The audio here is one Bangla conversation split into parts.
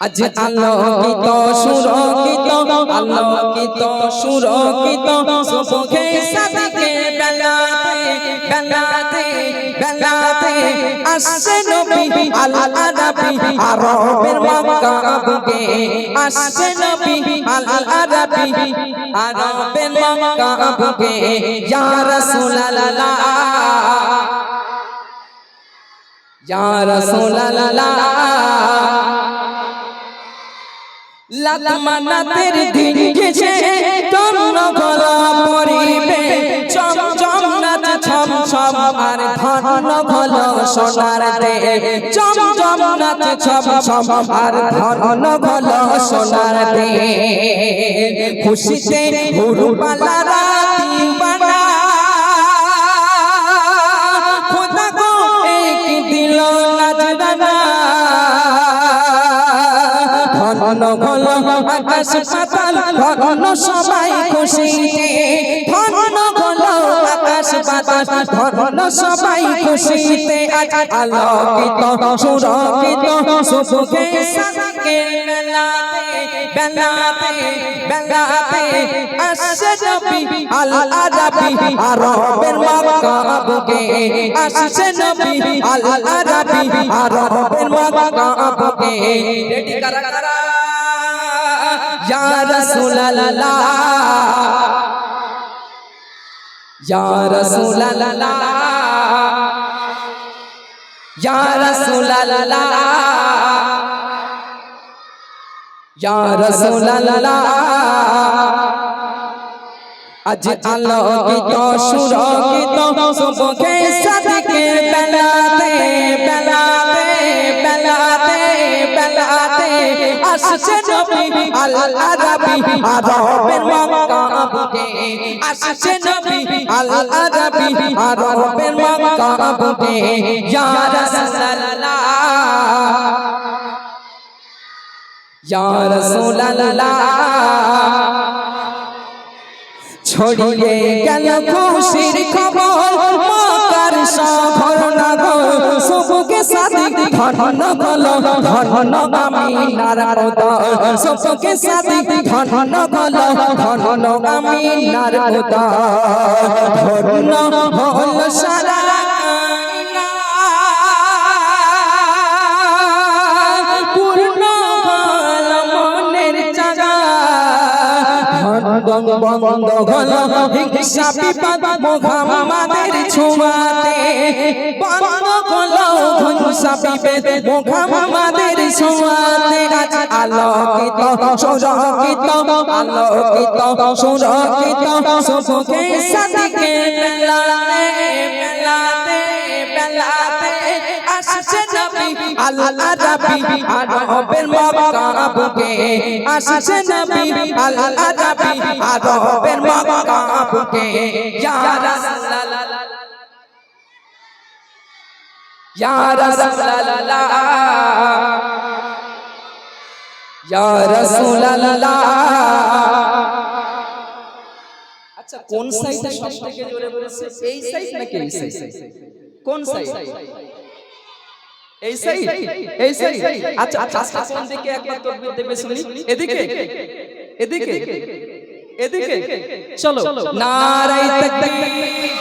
আজ আলোকিত সুরকিত আলোকিত সুরকিত সুখে সাদিকে বেলাতে বেলাতে বেলাতে আসছে নবী আল আরাবি আরবের মক্কা বুকে আসছে নবী আল আরাবি আরবের মক্কা বুকে ইয়া রাসূলুল্লাহ ইয়া রাসূলুল্লাহ। লাতমানাতের দিন গেছে তন্ন গলা পরিবে। চম চম নাচ ছম ছম আর ধন ঘল সোনার দে। চম চম নাচ ছম ছম আর ধন ঘল সোনার দে। খুশিতে হুরুবালা রাতি বানা ঘন ঘন আকাশ পাতাল, ঘন সবাই খুশিতে ঘন ঘন আকাশ পাতাল, ঘন সবাই খুশিতে আলোকিত সুরকিত সুখে সাদিকে বেলাতে বেলাতে নবী আল আরাবি আরবের মক্কা বুকে আসছে নবী আল আরাবি আরবের মক্কা বুকে রেডি কারা? কারা ইয়া রাসূলুল্লাহ ইয়া রাসূলুল্লাহ ইয়া রাসূলুল্লাহ ইয়া রাসূলুল্লাহ আজ আলোকিত সুরকিত সুখে সাদিকে বেলাতে বেলাতে আসছে নবী আল আরাবি আরবের মক্কা বুকে আসছে নবী আল আরাবি আরবের মক্কা বুকে ইয়া রাসূলুল্লাহ ইয়া রাসূলুল্লাহ ছড়িয়ে গেল খুশির খবর ধন গল ধন আমিনার উদর সবকে সাথে ধন গল ধন আমিনার উদর ধন হল সারা বন্ধ বন্ধ হল হিংসা বিপদ মোহাম্মদের ছোঁয়াতে। বন্ধ হল হিংসা বিপদ মোহাম্মদের ছোঁয়াতে। আলোকিত সুরকিত আলোকিত সুরকিত সুখে সাদিকে বেলাতে বেলাতে বেলাতে আসছে আল আরাবি আরবের মক্কা বুকে আসছে নবী আল আরাবি আরবের মক্কা বুকে ইয়া রাসূলুল্লাহ ইয়া রাসূলুল্লাহ ইয়া রাসূলুল্লাহ আচ্ছা কোন সাইডে সবথেকে জোরে বলেছে এই সাইড নাকি এই সাইড কোন সাইড এই সাইড এই সাইড আচ্ছা আচ্ছা কোন দিকে একবার তাকবীর দেবে শুনি? এদিকে এদিকে এদিকে চলো নারাই তাকবীর।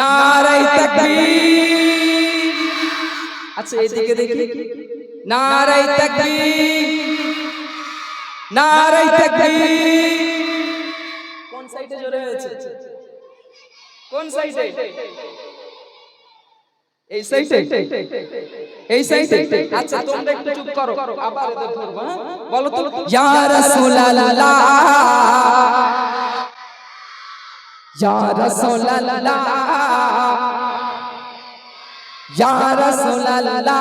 নারাই তাকবীর। আচ্ছা এদিকে দেখি। নারাই তাকবীর। নারাই তাকবীর। কোন সাইডে জোরে হয়েছে? কোন সাইডে? এই সাইডে এই সাইডে আচ্ছা তোমরা একটু চুপ করো আবার এদের ধরবো হ্যাঁ? বলো তো। ইয়া রাসূলুল্লাহ। ইয়া রাসূলুল্লাহ। ইয়া রাসূলুল্লাহ।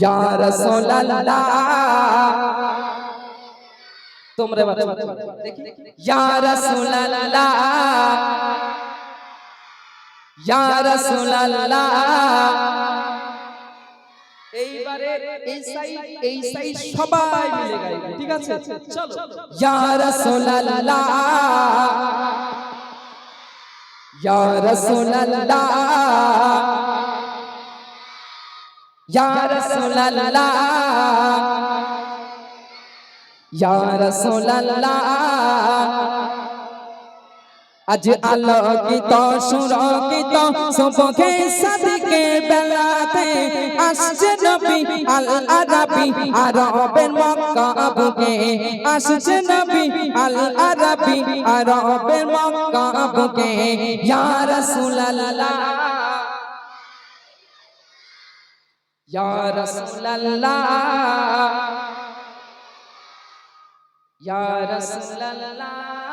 ইয়া রাসূলুল্লাহ। তোমরা বাচ্চা দেখি। ইয়া রাসূলুল্লাহ ইয়া রাসূলুল্লাহ। এইবারে এই সাইড এই সাইড সবাই মিলে গাইবে ঠিক আছে? চলো। ইয়া রাসূলুল্লাহ। ইয়া রাসূলুল্লাহ। ইয়া রাসূলুল্লাহ। ইয়া রাসূলুল্লাহ। আজ আলোকিত, সুরকিত সুবহে সাদিকে বেলাতে আসছে নবী আল আরাবি আরবের মক্কা বুকে আসছে নবী আল আরাবি আরবের মক্কা বুকে ইয়া রাসূলুল্লাহ। ইয়া রাসূলুল্লাহ। ইয়া রাসূলুল্লাহ।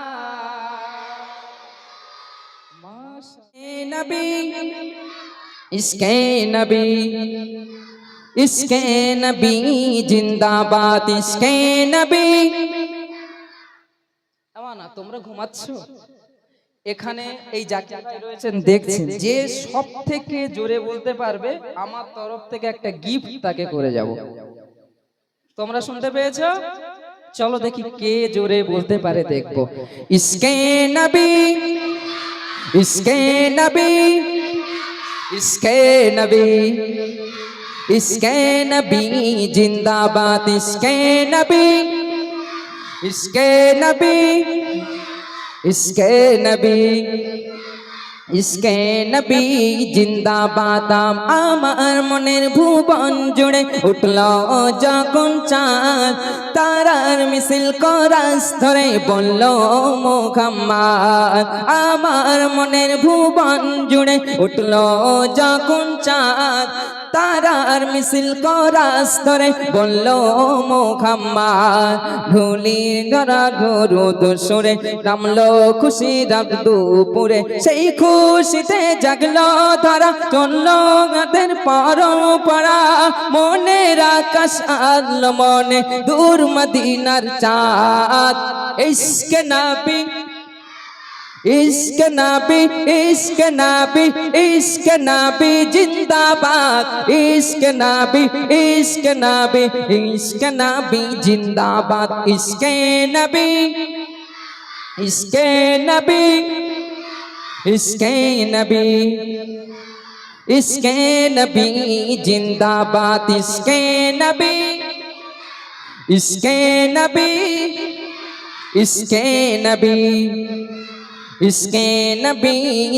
ইসকে নবী ইসকে নবী জিন্দাবাদ ইসকে নবী। না তোমরা ঘুমাচ্ছ? এখানে এই যাকে রয়েছেন, দেখছেন, যে সব থেকে জোরে বলতে পারবে, আমার তরফ থেকে একটা গিফট তাকে করে যাব। তোমরা শুনতে পেয়েছ? চলো দেখি কে জোরে বলতে পারে দেখব। ইসকে নবী ইসকে নবী ইসকে নবী ইসকে নবী জিন্দাবাদ ইসকে নবী ইসকে নবী ইসকে নবী ইসকে নবী জিন্দাবাদ আমার মনের ভুবন জুড়ে উঠল যখন চাঁদ, তারার মিছিল করাস ধরে বলল, মোহাম্মদ, আমার মনের ভুবন জুড়ে উঠল যখন চাঁদ, তারার মিছিল করাস ধরে বলল, মোহাম্মদ গড়া গরু দুসরে নামলো খুশি রাত দুপুরে। সেই খুশিতে জাগলো ধরা, চলল গাতের পরম্পরা। মনের আকাশ আল মনে দূর মদিনার চাঁদ। ইসকে নাবি, ইশক নাবি ইশক নাবি ইশক নাবি, জিন্দাবাদ। ইশক নাবি ইশক নাবি ইশক নাবি, জিন্দাবাদ। ইশক নবী ইশক নবী ইশক নবী ইশক নবী জিন্দাবাদ ইশক নবী ইশক নবী ইশক নবী ইসকে নবী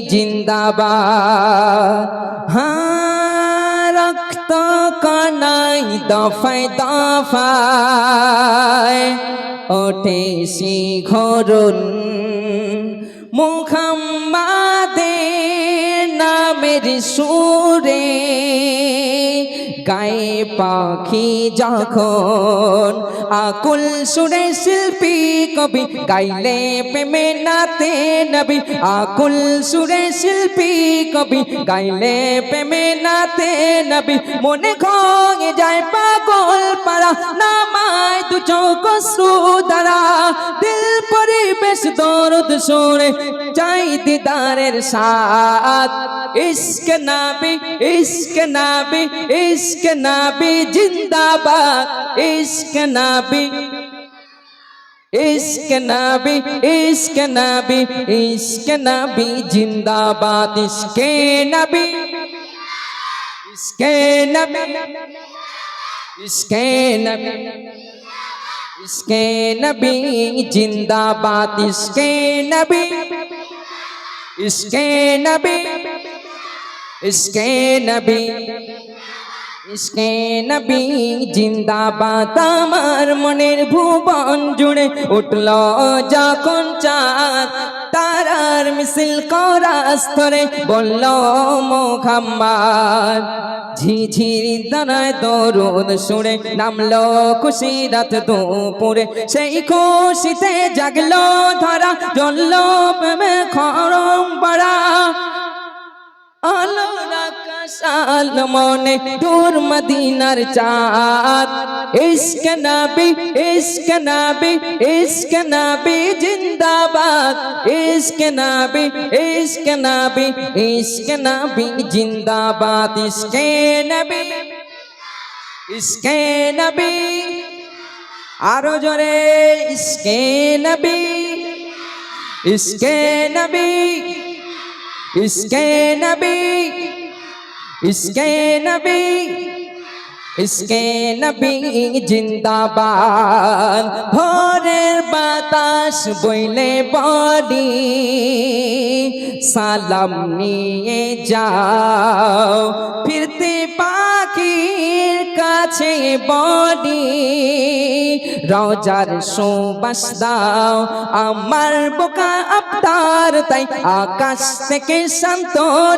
জিন্দাবাদ হ্যাঁ রক্ত কানাই দফায় দফায় ওঠে শিখরুন মুখাম্মাদের নামের সুরে গায়ে পাখি যখন আকুল সুরে শিল্পী কবি, গাইলে প্রেমে নাতে নবী। আকুল সুরে শিল্পী কবি, গাইলে প্রেমে নাতে নবী। মনে খঙে যায় পাগল পাড়া, নামায় দু চৌক দ্বারা। দিল পরিবেশ দরদ সরে চাই দিদারের সাথ। ইশক নাবি ইশক নাবি ইশক নাবি জিন্দাবাদ, ইশক নাবি। ইশক নাবি ইশক নাবি ইশক নাবি জিন্দাবাদ, ইশকে নবী। ইশকে নবী ইশকে নবী। ইশকে নবী জিন্দাবাদ, ইশকে নবী। ইশকে নবী ইশকে নবী। ইশকে নবী জিন্দাবাদ আমার মনের ভুবন জুড়ে উঠল যখন চাঁদ তারার মিছিল করা স্তরে বলল মোহাম্মদ ঝিঝির দানায় দরুদ সুরে নামলো খুশি রাত দুপুরে। সেই খুশিতে জাগলো ধরা, জ্বললো প্রেমে খরম পাড়া আলোর আল মনে দূর মদিনার চাঁদ। ইশক নবী ইশক নবী ইশক নবী জিন্দাবাদ। ইশক নবী ইশক নবী ইশক নবী জিন্দাবাদ। ইশক নবী ইশক নবী, আরও জোরে ইশকে নবী ইশকে নবী ইশকে নবী ইশকে নবী ইসকে নবী জিন্দাবাদ ভোরের বাতাস বইলে বডি সালাম নিয়ে যাও ফিরতে কাছে বডি। রজার সুবাস দাও, আমার বোকা আবতার তাই আকাশ থেকে শান্ত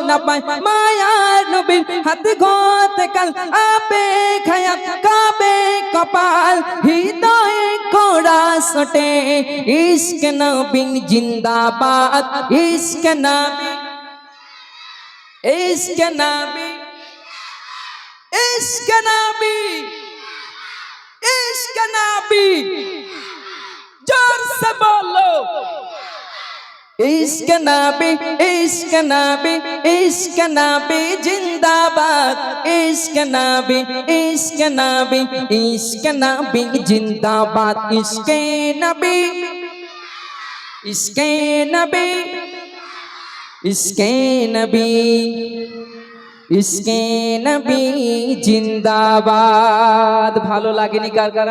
না পায় মায়ার নবীর হাত গতে। কাল আপে খায়া কাবে কপাল, হৃদয়ে কোড়া সটে ইস্ক নবী জিন্দাবাদ ইস্ক নবী ইস্ক নবী ইশক নবী ইশক নবী জোর সে বলো। ইশক নবী ইশক নবী ইশক নবী জিন্দাবাদ। ইশক নবী ইশক নবী ইশক নবী জিন্দাবাদ। ইশক নবী ইশক নবী ইশক নবী ইসকে নবী জিন্দাবাদ ভালো লাগেনি কার কার?